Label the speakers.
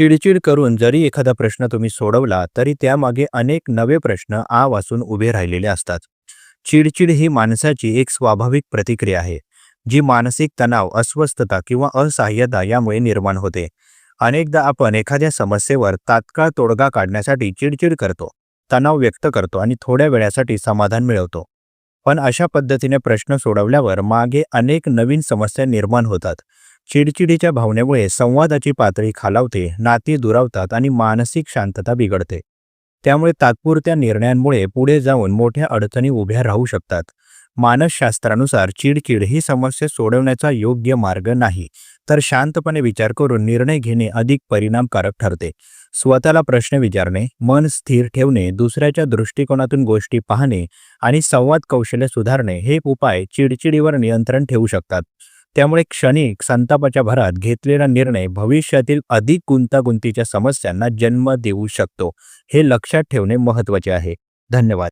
Speaker 1: चिडचिड करून जरी एखादा प्रश्न तुम्ही सोडवला तरी त्यामागे अनेक नवे प्रश्न आ वाचून उभे राहिलेले असतात. चिडचिड ही माणसाची एक स्वाभाविक प्रतिक्रिया आहे जी मानसिक तणाव अस्वस्थता किंवा असहाय्यता यामुळे निर्माण होते. अनेकदा आपण एखाद्या समस्येवर तात्काळ तोडगा काढण्यासाठी चिडचिड करतो तणाव व्यक्त करतो आणि थोड्या वेळासाठी समाधान मिळवतो. पण अशा पद्धतीने प्रश्न सोडवल्यावर मागे अनेक नवीन समस्या निर्माण होतात चिडचिडीच्या भावनेमुळे संवादाची पातळी खालावते नाती दुरावतात आणि मानसिक शांतता बिघडते. त्यामुळे तात्पुरत्या निर्णयांमुळे पुढे जाऊन मोठ्या अडचणी उभ्या राहू शकतात. मानसशास्त्रानुसार चिडचिड ही समस्या सोडवण्याचा योग्य मार्ग नाही तर शांतपणे विचार करून निर्णय घेणे अधिक परिणामकारक ठरते. स्वतःला प्रश्न विचारणे मन स्थिर ठेवणे दुसऱ्याच्या दृष्टिकोनातून गोष्टी पाहणे आणि संवाद कौशल्य सुधारणे हे उपाय चिडचिडीवर नियंत्रण ठेवू शकतात. त्यामुळे क्षणिक संतापाच्या भरात घेतलेला निर्णय भविष्यातील अधिक गुंतागुंतीच्या समस्यांना जन्म देऊ शकतो हे लक्षात ठेवणे महत्त्वाचे आहे. धन्यवाद.